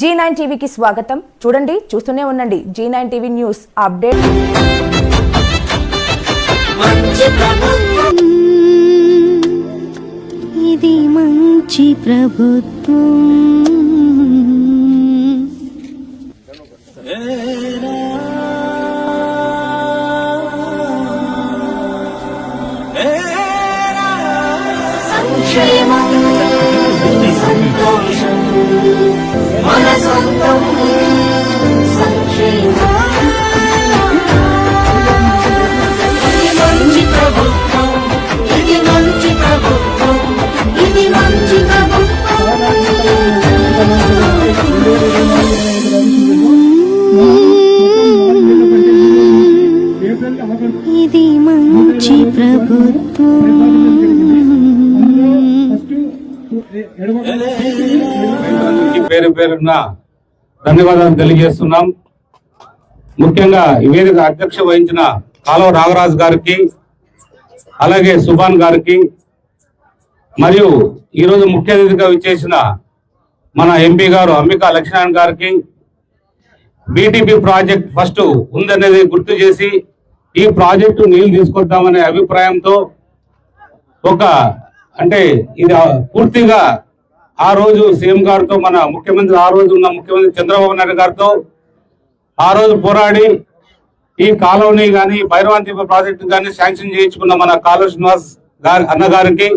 G nine టీవీకి స్వాగతం. చూడండి చూస్తూనే ఉండండి. G nine TV news update ఇది మంచి ప్రభుత్వం. సంక్షేమం సంతోషం. మన సొంతం సంక్షేమం ఇది మంచి ప్రభుత్వం. ఇది మంచి ప్రభుత్వం ఇది మంచి ఇది మంచి ప్రభుత్వం ఈ పేరు పేరున ధన్యవాదాలు తెలియజేస్తున్నాం. ముఖ్యంగా ఈ వేదిక అధ్యక్ష వహించిన కాలువ నాగరాజ్ గారికి అలాగే సుభాన్ గారికి మరియు ఈరోజు ముఖ్య అతిథిగా విచ్చేసిన మన ఎంపీ గారు అంబికా లక్ష్మణ్ గారికి బీటీపీ ప్రాజెక్ట్ ఫస్ట్ ఉందనేది గుర్తు చేసి ఈ ప్రాజెక్టు నీళ్ళు తీసుకొద్దామనే అభిప్రాయంతో ఒక అంటే ఇది పూర్తిగా ఆ రోజు సీఎం గారితో మన ముఖ్యమంత్రి ఆ రోజు ఉన్న ముఖ్యమంత్రి చంద్రబాబు నాయుడు గారితో ఆ రోజు పోరాడి ఈ కాలువని కానీ భైరవాంతి ప్రాజెక్టు కానీ శాంక్షన్ చేయించుకున్న మన కాలువ శ్రీనివాస్ గారి అన్నగారికి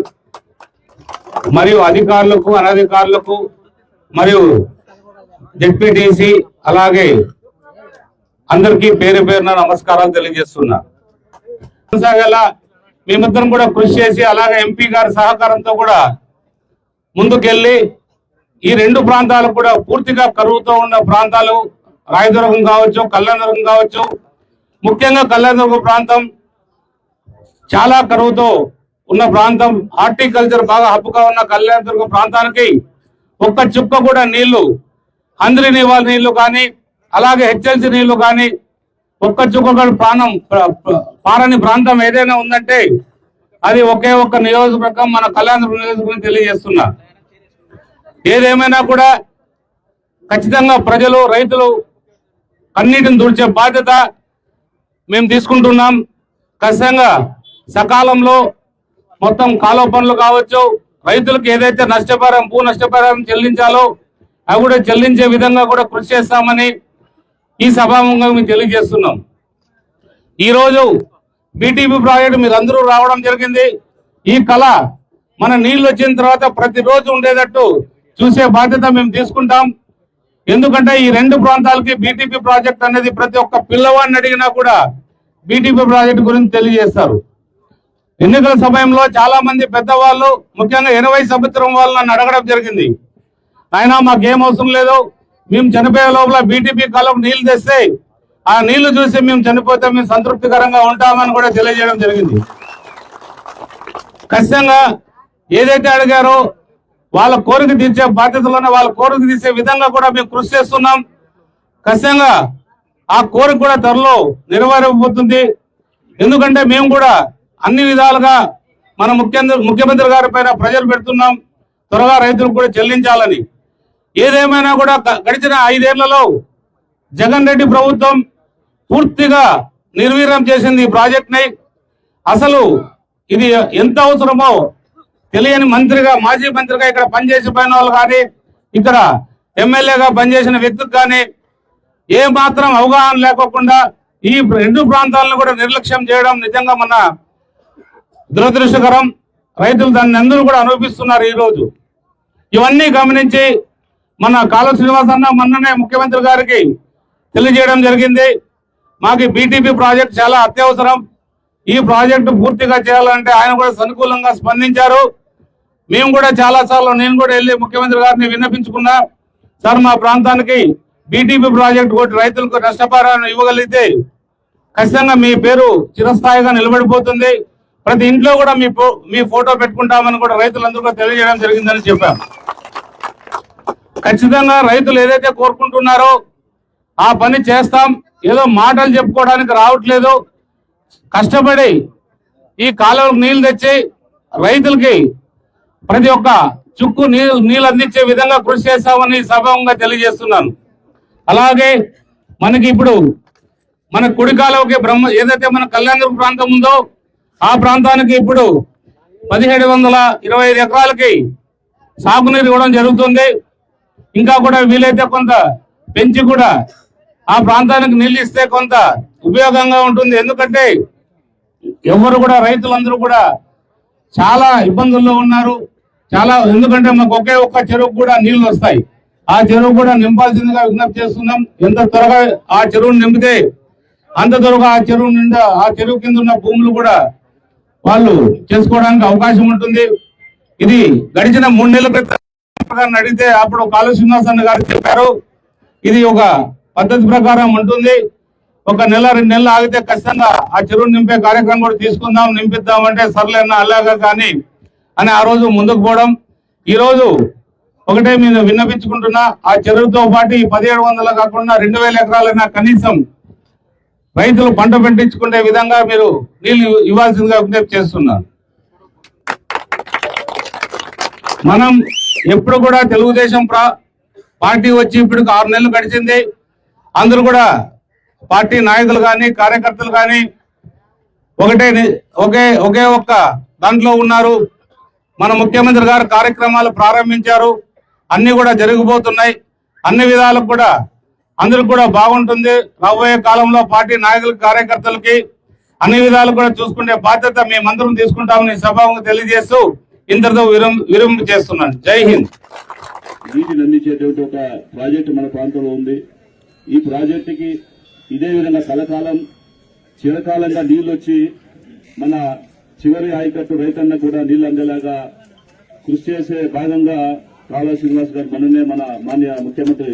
మరియు అధికారులకు అనధికారులకు మరియు జెడ్పీటీసీ అలాగే అందరికీ పేరు పేరున నమస్కారాలు తెలియజేస్తున్నా. కొనసాగేలా మేమిద్దరం కూడా కృషి చేసి అలాగే ఎంపీ గారి సహకారంతో కూడా ముందుకెళ్ళి ఈ రెండు ప్రాంతాలు కూడా పూర్తిగా కరువుతో ఉన్న ప్రాంతాలు రాయదుర్గం కావచ్చు కళ్యాణదుర్గం కావచ్చు ముఖ్యంగా కళ్యాణదుర్గం ప్రాంతం చాలా కరువుతో ఉన్న ప్రాంతం. హార్టికల్చర్ బాగా హబ్బుగా ఉన్న కళ్యాణదుర్గం ప్రాంతానికి ఒక్క చుక్క కూడా నీళ్ళు అందరి నివాళ నీళ్ళు కానీ అలాగే హెచ్ఎల్సి నీళ్ళు కానీ ఒక్క చుక్క కూడా ప్రాణం పారని ప్రాంతం ఏదైనా ఉందంటే అది ఒకే ఒక్క నియోజకవర్గం మన కళ్యాణ నియోజకవర్గం తెలియజేస్తున్నా. ఏదేమైనా కూడా ఖచ్చితంగా ప్రజలు రైతులు అన్నిటిని దుడిచే బాధ్యత మేము తీసుకుంటున్నాం. ఖచ్చితంగా సకాలంలో మొత్తం కాలువ పనులు కావచ్చు రైతులకు ఏదైతే నష్టపరం భూ నష్టపరం చెల్లించాలో అవి కూడా చెల్లించే విధంగా కూడా కృషి చేస్తామని ఈ సభాముఖంగా మేము తెలియజేస్తున్నాం. ఈరోజు బీటీపీ ప్రాజెక్టు మీరు అందరూ రావడం జరిగింది. ఈ కళ మన నీళ్ళు వచ్చిన తర్వాత ప్రతిరోజు ఉండేటట్టు చూసే బాధ్యత మేము తీసుకుంటాం. ఎందుకంటే ఈ రెండు ప్రాంతాలకి బీటీపీ ప్రాజెక్ట్ అనేది ప్రతి ఒక్క పిల్లవాడిని అడిగినా కూడా బీటీపీ ప్రాజెక్ట్ గురించి తెలియజేస్తారు. ఎన్నికల సమయంలో చాలా మంది పెద్దవాళ్ళు ముఖ్యంగా ఎనభై సంవత్సరం వాళ్ళు నన్ను అడగడం జరిగింది. ఆయన మాకేం అవసరం లేదు. మేము చనిపోయే లోపల బీటీపీ కాలం నీళ్ళు తెస్తే ఆ నీళ్ళు చూసి మేము చనిపోతే మేము సంతృప్తికరంగా ఉంటామని కూడా తెలియజేయడం జరిగింది. ఖచ్చితంగా ఏదైతే అడిగారో వాళ్ళ కోరిక తీర్చే బాధ్యతలోనే వాళ్ళ కోరిక తీర్చే విధంగా కూడా మేము కృషి చేస్తున్నాం. ఖచ్చితంగా ఆ కోరిక కూడా త్వరలో నెరవేరబోతుంది. ఎందుకంటే మేము కూడా అన్ని విధాలుగా మన ముఖ్యమంత్రి ముఖ్యమంత్రి గారి పైన ప్రజలు పెడుతున్నాం. త్వరగా రైతులకు కూడా చెల్లించాలని. ఏదేమైనా కూడా గడిచిన ఐదేళ్ళలో జగన్ రెడ్డి ప్రభుత్వం పూర్తిగా నిర్వీర్యం చేసింది ఈ ప్రాజెక్ట్ని. అసలు ఇది ఎంత అవసరమో తెలియని మంత్రిగా మాజీ మంత్రిగా ఇక్కడ పనిచేసి పోయిన వాళ్ళు కానీ ఇక్కడ ఎమ్మెల్యేగా పనిచేసిన వ్యక్తికి కానీ ఏ మాత్రం అవగాహన లేకోకుండా ఈ రెండు ప్రాంతాలను కూడా నిర్లక్ష్యం చేయడం నిజంగా మన దురదృష్టకరం. రైతులు దాన్ని అందరూ కూడా అనుభవిస్తున్నారు ఈ రోజు ఇవన్నీ గమనించి మన కాలువ శ్రీనివాస్ అన్న మొన్ననే ముఖ్యమంత్రి గారికి తెలియజేయడం జరిగింది. మాకు బీటీపీ ప్రాజెక్ట్ చాలా అత్యవసరం. ఈ ప్రాజెక్టు పూర్తిగా చేయాలంటే ఆయన కూడా సానుకూలంగా స్పందించారు. మేము కూడా చాలా సార్లు నేను కూడా వెళ్ళి ముఖ్యమంత్రి గారిని విన్నపించుకున్నా. సార్ మా ప్రాంతానికి బీటీపీ ప్రాజెక్ట్ కొట్టి రైతులకు నష్టపరిహారం ఇవ్వగలిగితే ఖచ్చితంగా మీ పేరు చిరస్థాయిగా నిలబడిపోతుంది. ప్రతి ఇంట్లో కూడా మీ ఫో- మీ ఫోటో పెట్టుకుంటామని కూడా రైతులందరూ కూడా తెలియజేయడం జరిగిందని చెప్పాం. ఖచ్చితంగా రైతులు ఏదైతే కోరుకుంటున్నారో ఆ పని చేస్తాం. ఏదో మాటలు చెప్పుకోవడానికి రావట్లేదు. కష్టపడి ఈ కాలువలకు నీళ్ళు తెచ్చి రైతులకి ప్రతి ఒక్క చుక్కు నీళ్ళు నీళ్ళు అందించే విధంగా కృషి చేస్తామని సభంగా తెలియజేస్తున్నాను. అలాగే మనకి ఇప్పుడు మన కుడికాలకి బ్రహ్మ ఏదైతే మన కళ్యాణ ప్రాంతం ఉందో ఆ ప్రాంతానికి ఇప్పుడు పదిహేడు వందల ఇరవై ఐదు ఎకరాలకి సాగునీరు ఇవ్వడం జరుగుతుంది. ఇంకా కూడా వీలైతే కొంత పెంచి కూడా ఆ ప్రాంతానికి నీళ్ళు ఇస్తే కొంత ఉపయోగంగా ఉంటుంది. ఎందుకంటే ఎవరు కూడా రైతులందరూ కూడా చాలా ఇబ్బందుల్లో ఉన్నారు. చాలా ఎందుకంటే మాకు ఒకే ఒక్క చెరువు కూడా నీళ్ళు వస్తాయి. ఆ చెరువు కూడా నింపాల్సిందిగా విజ్ఞప్తి చేస్తున్నాం. ఎంత త్వరగా ఆ చెరువును నింపితే అంత త్వరగా ఆ చెరువు నిండా ఆ చెరువు కింద ఉన్న భూములు కూడా వాళ్ళు చేసుకోవడానికి అవకాశం ఉంటుంది. ఇది గడిచిన మూడు నెలల క్రితం అడిగితే అప్పుడు కాళ శ్రీనివాసన్ గారు చెప్పారు. ఇది ఒక పద్ధతి ప్రకారం ఉంటుంది. ఒక నెల రెండు నెలలు ఆగితే ఖచ్చితంగా ఆ చెరువును నింపే కార్యక్రమం కూడా తీసుకుందాం నింపిద్దాం అంటే సర్లేనా అలాగా కానీ అని ఆ రోజు ముందుకు పోవడం. ఈరోజు ఒకటే మీరు విన్నపించుకుంటున్నా ఆ చెరువుతో పాటు ఈ పదిహేడు వందలు కాకుండా రెండు వేల ఎకరాలైనా కనీసం రైతులు పంట పండించుకునే విధంగా మీరు నీళ్ళు ఇవ్వాల్సిందిగా విజ్ఞప్తి చేస్తున్నాను మనం ఎప్పుడు కూడా తెలుగుదేశం పార్టీ వచ్చి ఇప్పుడు ఆరు నెలలు గడిచింది. అందరూ కూడా పార్టీ నాయకులు కానీ కార్యకర్తలు కానీ ఒకటే ఒకే ఒకే ఒక్క దాంట్లో ఉన్నారు. మన ముఖ్యమంత్రి గారు కార్యక్రమాలు ప్రారంభించారు. అన్నీ కూడా జరిగిపోతున్నాయి. అన్ని విధాలకు కూడా అందరికి కూడా బాగుంటుంది. రాబోయే కాలంలో పార్టీ నాయకులకి కార్యకర్తలకి అన్ని విధాలు కూడా చూసుకునే బాధ్యత మేమందరం తీసుకుంటామని సభాముఖంగా తెలియజేస్తూ ఇంతటితో విరం విరమణ చేస్తున్నాను. జై హింద్. నీటిని అందించేటువంటి ఒక ప్రాజెక్టు మన ప్రాంతంలో ఉంది. ఈ ప్రాజెక్టుకి ఇదే విధంగా కలకాలం చిరకాలంగా నీళ్ళు వచ్చి మన చివరి ఆయకట్టు రైతన్న కూడా నీళ్ళు అందేలాగా కృషి చేసే భాగంగా కాళా శ్రీనివాస్ గారు మననే మన మాన్య ముఖ్యమంత్రి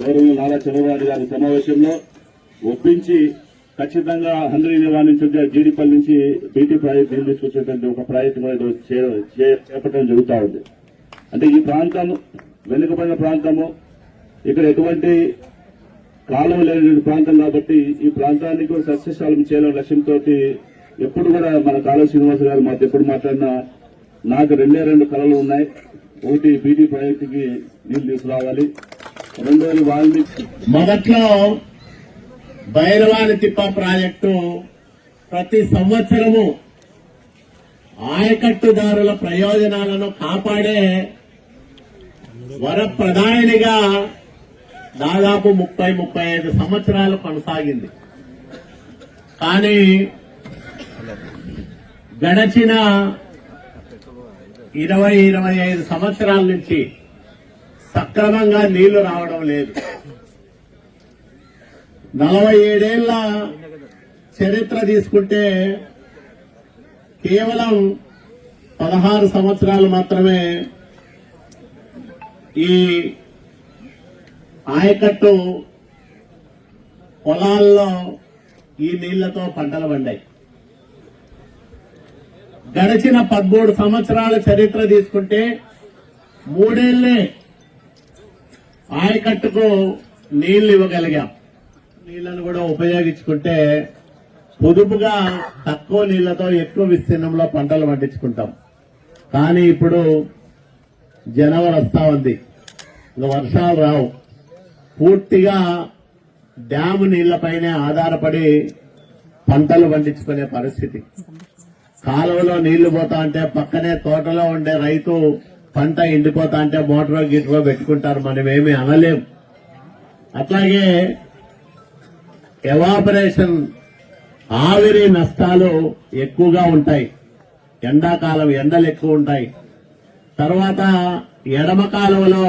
గౌరవ నారా చంద్రబాబు గారి సమావేశంలో ఒప్పించి ఖచ్చితంగా హండ్రీ నివా నుంచి జీడిపల్లి నుంచి బీటీ ప్రాజెక్ట్ నీళ్ళు తీసుకొచ్చేటువంటి ఒక ప్రయత్నం కూడా చే- చే- చేపట్టడం జరుగుతూ ఉంది. అంటే ఈ ప్రాంతం వెనుకబడిన ప్రాంతము ఇక్కడ ఎటువంటి కాలం లేని ప్రాంతం కాబట్టి ఈ ప్రాంతానికి కూడా సస్యశాలం చేయాలనే లక్ష్యంతో ఎప్పుడు కూడా మన కాళ శ్రీనివాస గారు మాతో ఎప్పుడు మాట్లాడినా నాకు రెండే రెండు కళలు ఉన్నాయి. ఒకటి బీటీ ప్రాజెక్టుకి నీళ్ళు తీసుకురావాలి. రెండోది వాల్మీకి మొదట్లో భైరవాని తిప్ప ప్రాజెక్టు ప్రతి సంవత్సరము ఆయకట్టుదారుల ప్రయోజనాలను కాపాడే వరప్రధానిగా దాదాపు ముప్పై ముప్పై ఐదు సంవత్సరాలు కొనసాగింది. కానీ గడచిన ఇరవై ఇరవై ఐదు సంవత్సరాల నుంచి సక్రమంగా నీళ్ళు రావడం లేదు. నలభై ఏడేళ్ళ చరిత్ర తీసుకుంటే కేవలం పదహారు సంవత్సరాలు మాత్రమే ఈ ఆయకట్టు పొలాల్లో ఈ నీళ్ళతో పంటలు పండాయి. గడిచిన పదమూడు సంవత్సరాల చరిత్ర తీసుకుంటే మూడేళ్ళే ఆయకట్టుకు నీళ్ళు ఇవ్వగలిగాం. నీళ్ళను కూడా ఉపయోగించుకుంటే పొదుపుగా తక్కువ నీళ్ళతో ఎక్కువ విస్తీర్ణంలో పంటలు పండించుకుంటాం. కానీ ఇప్పుడు జనవరి వస్తా ఉంది. ఇంకా వర్షాలు రావు. పూర్తిగా డ్యాము నీళ్ళపైనే ఆధారపడి పంటలు పండించుకునే పరిస్థితి. కాలువలో నీళ్ళు పోతా అంటే పక్కనే తోటలో ఉండే రైతు పంట ఎండిపోతా అంటే మోటార్ గిటరో పెట్టుకుంటారు. మనం ఏమీ అనలేం. అట్లాగే ఎవాపరేషన్ ఆవిరి నష్టాలు ఎక్కువగా ఉంటాయి. ఎండాకాలం ఎండలు ఎక్కువ ఉంటాయి. తర్వాత ఎడమ కాలువలో